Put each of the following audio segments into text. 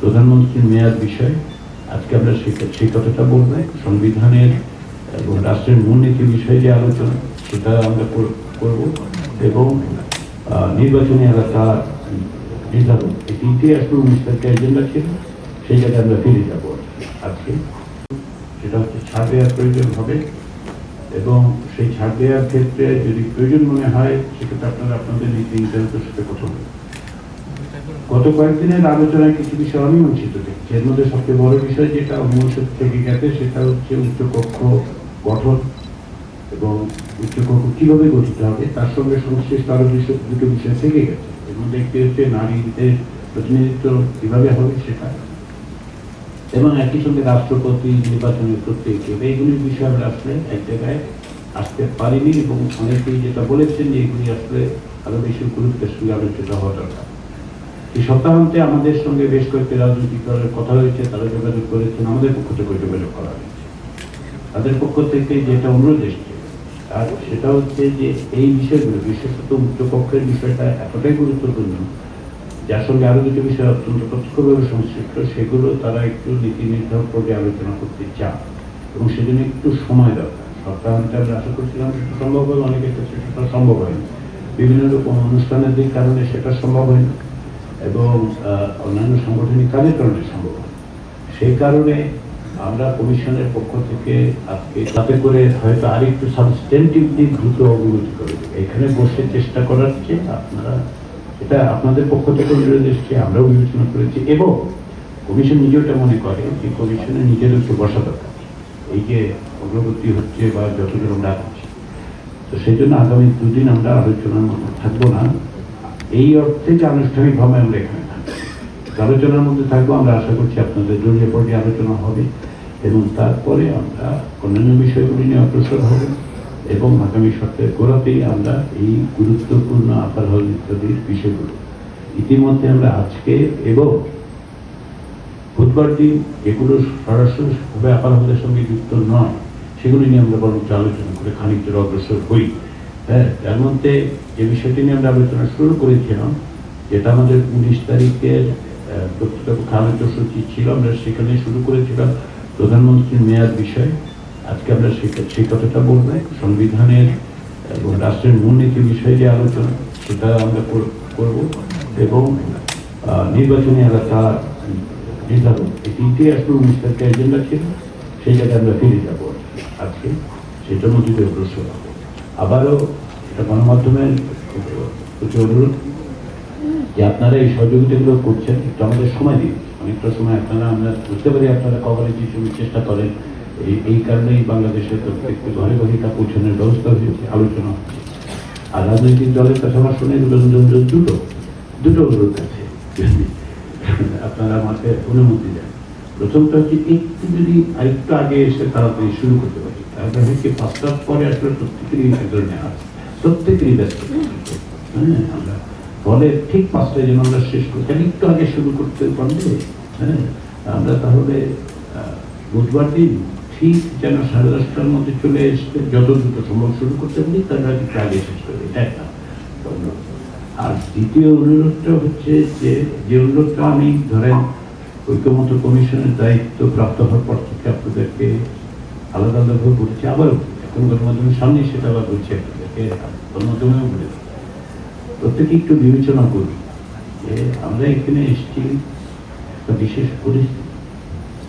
প্রধানমন্ত্রীর মেয়াদ বিষয় আজকে আমরা সেই কথাটা বলব। সংবিধানের এবং রাষ্ট্রের মূলনীতি বিষয়ে যে আলোচনা, সেটা আমরা কর- করব এবং নির্বাচনী এলাকা নির্ধারণ এই তিনটি আসলে এজেন্ডা ছিল সেই জায়গায় আমরা ফিরে যাব আজকে। সেটা হচ্ছে ছাড় দেওয়ার প্রয়োজন হবে এবং সেই ছাড় দেওয়ার ক্ষেত্রে যদি প্রয়োজন মনে হয়, সেক্ষেত্রে আপনারা আপনাদের নীতি নির্ধারকের সাথে কথা গত কয়েকদিনের আলোচনায় কিছু বিষয় অমীমাংসিত দেখছি এর মধ্যে সবচেয়ে বড় বিষয় যেটা অমীমাংসিত থেকে গেছে, সেটা হচ্ছে উচ্চকক্ষ গঠন এবং উচ্চকক্ষ কীভাবে গঠিত হবে, তার সঙ্গে সংশ্লিষ্ট আরও বিষয়, দুটো বিষয় থেকে গেছে। এর মধ্যে একটি হচ্ছে নারীদের প্রতিনিধিত্ব কীভাবে হবে সেটা এবং একই সঙ্গে রাষ্ট্রপতি নির্বাচনের প্রত্যেকে এইগুলির বিষয়ে আমরা আসলে এক জায়গায় আসতে পারিনি এবং অনেকেই যেটা বলেছেন যে এগুলি আসলে আরও বেশি গুরুত্বের সঙ্গে আলোচিত হওয়া দরকার। এই সপ্তাহান্তে আমাদের সঙ্গে বেশ কয়েকটি রাজনৈতিক দলের কথা হয়েছে তারা যোগাযোগ করেছেন, আমাদের পক্ষ থেকে যোগাযোগ করা হয়েছে। তাদের পক্ষ থেকে যেটা অনুরোধ এসছে, আর সেটা হচ্ছে যে এই বিষয়গুলো, বিশেষত উচ্চপক্ষের বিষয়টা এতটাই গুরুত্বপূর্ণ, যার সঙ্গে আরও দুটো বিষয় অত্যন্ত প্রত্যক্ষভাবে সংশ্লিষ্ট, সেগুলো তারা একটু নীতি নির্ধারণ করে আলোচনা করতে চান, এবং সেজন্য একটু সময় দরকার। সপ্তাহান্তে আমরা আশা করছিলাম সেটা সম্ভব হবে অনেকের ক্ষেত্রে সেটা সম্ভব হয়নি। বিভিন্ন রকম অনুষ্ঠানের দিক কারণে সেটা সম্ভব হয়নি। এবং অন্যান্য সাংগঠনিক কাজের কারণে সম্ভব সেই কারণে আমরা কমিশনের পক্ষ থেকে আজকে তাতে করে হয়তো আরেকটু সাবস্টেন্টিভলি দ্রুত অগ্রগতি করে এখানে বসে চেষ্টা করার চেয়ে আপনারা এটা আপনাদের পক্ষ থেকে এসছে, আমরাও বিবেচনা করেছি। এবং কমিশন নিজেও এটা মনে করে যে কমিশনের নিজের একটু বসা দরকার। এই যে অগ্রগতি হচ্ছে বা যতদূর আমরা তো সেই জন্য আগামী দুদিন আমরা আলোচনার থাকব না। এই অর্থে যে আনুষ্ঠানিকভাবে আমরা এখানে থাকব। আলোচনার মধ্যে থাকব, আমরা আশা করছি আপনাদের জড়িয়ে পড়ে আলোচনা হবে এবং তারপরে আমরা অন্যান্য বিষয়গুলি নিয়ে অগ্রসর হব এবং আগামী সপ্তাহের গোড়াতেই আমরা এই গুরুত্বপূর্ণ আপার হল ইত্যাদির বিষয়গুলো ইতিমধ্যে আমরা আজকে এবং বুধবার দিন যেগুলো সরাসরিভাবে আপার হলের সঙ্গে যুক্ত নয়, সেগুলি নিয়ে আমরা বরঞ্চ আলোচনা করে খানিকটা অগ্রসর হই। হ্যাঁ তার মধ্যে যে বিষয়টি নিয়ে আমরা আলোচনা শুরু করেছিলাম যেটা আমাদের উনিশ তারিখের আহ, প্রকৃতপক্ষে আলোচসূচি ছিল আমরা সেখানে শুরু করেছিলাম প্রধানমন্ত্রীর মেয়াদ বিষয়। আজকে আমরা সেই- কথাটা বলব সংবিধানের এবং রাষ্ট্রের মূলনীতি বিষয়ে যে আলোচনা সেটা আমরা কর- করব এবং নির্বাচনী এলাকা নির্ধারণ। এই আসলে উনিশ তারিখে এজেন্ডা ছিল সেই জায়গায় আমরা ফিরে যাব আজকে। সেটার মধ্যে অগ্রসর হব আবারও গণমাধ্যমের প্রতি অনুরোধ যে আপনারা এই সহযোগিতাগুলো করছেন, একটু আমাদের সময় দিন। অনেকটা সময় আপনারা, আমরা বুঝতে পারি আপনারা কভারেজ হিসেবে চেষ্টা করেন। এই এই কারণেই বাংলাদেশে প্রত্যেকটি ঘরে ঘরে তা পৌঁছানোর ব্যবস্থা হয়েছে, আলোচনা হচ্ছে। আর রাজনৈতিক দলের কাছে আমার শুনে দুটো দুটো অনুরোধ আছে। আপনারা আমাকে অনুমতি দেন। প্রথমটা হচ্ছে একটু যদি আরেকটু আগে এসে তাড়াতাড়ি শুরু করতে পারি? তাহলে হচ্ছে পাঁচটার পরে আসলে প্রত্যেকেরই এক ধরনের আছে। প্রত্যেকেরই ব্যস্ত হ্যাঁ আমরা ফলে ঠিক পাঁচটায় যেন আমরা শেষ করি। তাহলে একটু আগে শুরু করতে পারলে হ্যাঁ আমরা তাহলে বুধবার দিন ঠিক যেন সাড়ে দশটার মধ্যে চলে এসে যত দ্রুত সম্ভব শুরু করতে পারি তাহলে একটু আগে শেষ করি এটা একটা আর দ্বিতীয় অনুরোধটা হচ্ছে যে যে অনুরোধটা আমি ধরেন ঐক্যমত কমিশনের দায়িত্ব প্রাপ্ত হওয়ার পর থেকে আপনাদেরকে আলাদা আলাদাভাবে বলছি আবার এখন গণমাধ্যমের সামনে সেটা আবার বলছি আপনাদেরকে, গণমাধ্যমেও বলে দিই। প্রত্যেকে একটু বিবেচনা করি যে আমরা এখানে এসেছি একটা বিশেষ পরিস্থিতি।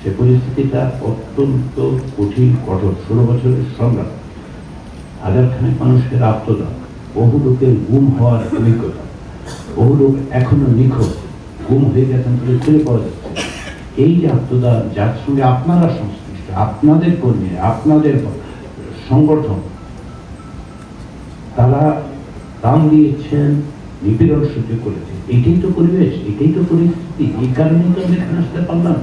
সে পরিস্থিতিটা অত্যন্ত কঠিন, কঠোর। ষোলো বছরের সংগ্রাম। হাজারখানেক মানুষের আত্মদান বহু লোকের গুম হওয়ার অভিজ্ঞতা। বহু লোক এখনও নিখোঁজ। গুম হয়ে গেছেন বলে পাওয়া যাচ্ছে এই আত্মদান যার সঙ্গে আপনারা সংশ্লিষ্ট, আপনাদের কর্মী আপনাদের সংগঠন, তারা দাম দিয়েছেন, নিপীড়ন সহ্য করেছে এটাই তো পরিবেশ, এটাই তো পরিস্থিতি। এই কারণেই তো আমরা এখানে আসতে পারলাম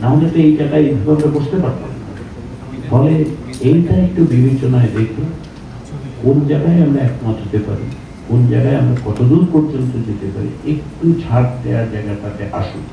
না। হলে তো এই জায়গায় এইভাবে বসতে পারতাম ফলে এইটা একটু বিবেচনায় রেখে কোন জায়গায় আমরা একমত হতে পারি, কোন জায়গায় আমরা কতদূর পর্যন্ত যেতে পারি, একটু ছাড় দেওয়ার জায়গাটাতে আসুন।